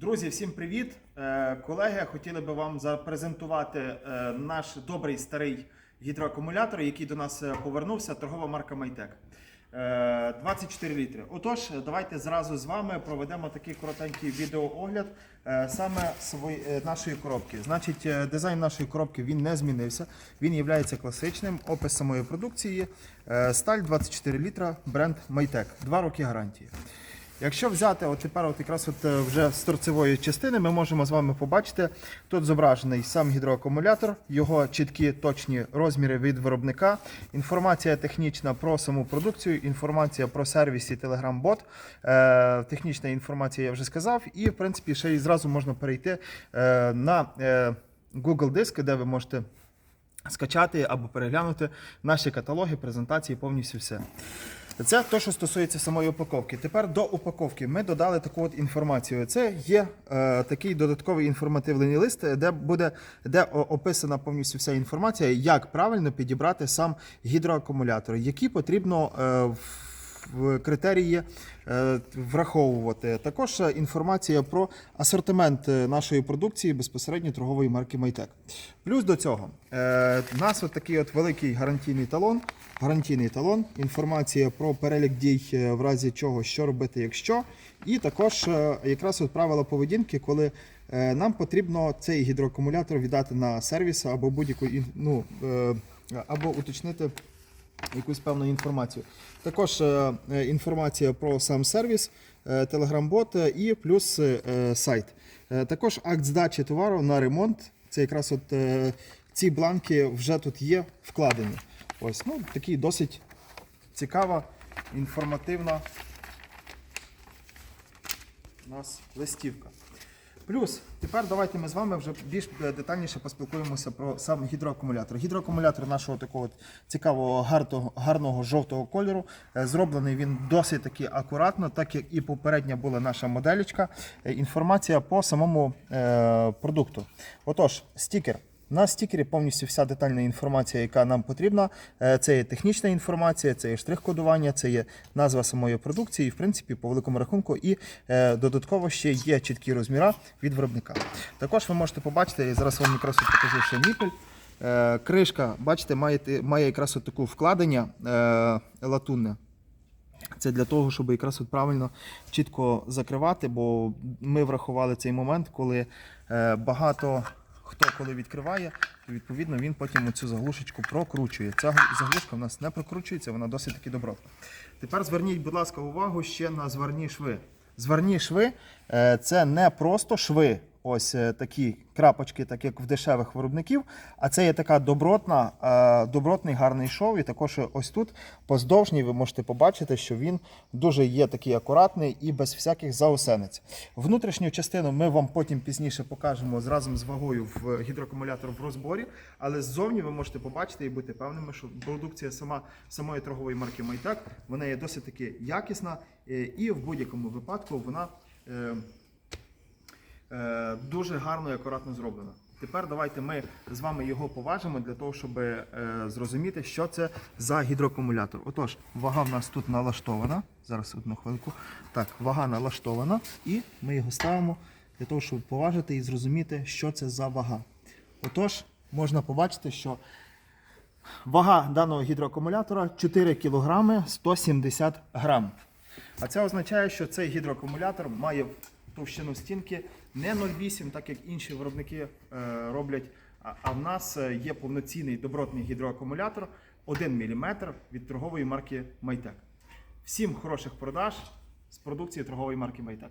Друзі, всім привіт! Е, Колеги, хотіли би вам запрезентувати е, наш добрий старий гідроакумулятор, який до нас е, повернувся, торгова марка Майтек. Е, 24 літри. Отож, давайте зразу з вами проведемо такий коротенький відеоогляд саме нашої коробки. Значить, дизайн нашої коробки він не змінився. Він є класичним. Опис самої продукції. Сталь 24 літра, бренд Майтек. Два роки гарантії. Якщо взяти от тепер от якраз от е, вже з торцевої частини, ми можемо з вами побачити, тут зображений сам гідроакумулятор, його чіткі точні розміри від виробника, інформація технічна про саму продукцію, інформація про сервіс і Telegram-бот. Е, технічна інформація я вже сказав, і в принципі ще й зразу можна перейти е, на Google Диск, де ви можете скачати або переглянути наші каталоги, презентації, повністю все. Це те, що стосується самої упаковки. Тепер до упаковки ми додали таку от інформацію. Це є е, такий додатковий інформативний лист, де буде де описана повністю вся інформація, як правильно підібрати сам гідроакумулятор, які потрібно е, в- в критерії е, враховувати. Також е, інформація про асортимент е, нашої продукції безпосередньо торгової марки Майтек. Плюс до цього е, у нас от такий от великий гарантійний талон. Гарантійний талон, інформація про перелік дій е, в разі чого, що робити, якщо. І також е, якраз от правила поведінки, коли е, нам потрібно цей гідроакумулятор віддати на сервіс або будь-яку ну, е, або уточнити якусь певну інформацію. Також е, е, інформація про сам сервіс, Telegram-бот е, і плюс сайт. Також акт здачі товару на ремонт. Це якраз от ці бланки вже тут є вкладені. Ось, ну, такий досить цікава, інформативна у нас листівка. Плюс, тепер давайте ми з вами вже більш е, детальніше поспілкуємося про сам гідроакумулятор. Гідроакумулятор нашого такого цікавого, гарного, гарного жовтого кольору. Е, Зроблений він досить таки акуратно, так як і попередня була наша моделечка. Е, Інформація по самому продукту. Отож, стікер. На стікері повністю вся детальна інформація, яка нам потрібна. Е, Це є технічна інформація, це є штрих-кодування, це є назва самої продукції, і в принципі, по великому рахунку, і е, додатково ще є чіткі розміри від виробника. Також ви можете побачити, я зараз вам якраз покажу ще ніпель. Е, Кришка, бачите, має, має якраз от таку вкладення латунне. Це для того, щоб якраз от правильно чітко закривати, бо ми врахували цей момент, коли багато хто коли відкриває, то відповідно він потім цю заглушечку прокручує. Ця заглушка в нас не прокручується, вона досить таки добротна. Тепер зверніть, будь ласка, увагу ще на зварні шви. Зварні шви е, це не просто шви. Ось е, такі крапочки, так як в дешевих виробників. А це є така добротна, е, добротний гарний шов. І також ось тут поздовжній ви можете побачити, що він дуже є такий акуратний і без всяких заосенець. Внутрішню частину ми вам потім пізніше покажемо разом з вагою в гідроакумулятор в розборі. Але ззовні ви можете побачити і бути певними, що продукція сама самої торгової марки Майтек вона є досить таки якісна, е, і в будь-якому випадку вона. Е, дуже гарно і акуратно зроблено. Тепер давайте ми з вами його поважимо для того, щоб е, зрозуміти, що це за гідроакумулятор. Отож, вага в нас тут налаштована. Зараз одну хвилинку. Так, вага налаштована, і ми його ставимо для того, щоб поважити і зрозуміти, що це за вага. Отож, можна побачити, що Вага даного гідроакумулятора 4 кг 170 грам. А це означає, що цей гідроакумулятор має товщину стінки не 0,8, так як інші виробники е, роблять. А, в нас е, є повноцінний добротний гідроакумулятор 1 мм від торгової марки Майтек. Всім хороших продаж з продукції торгової марки Майтек.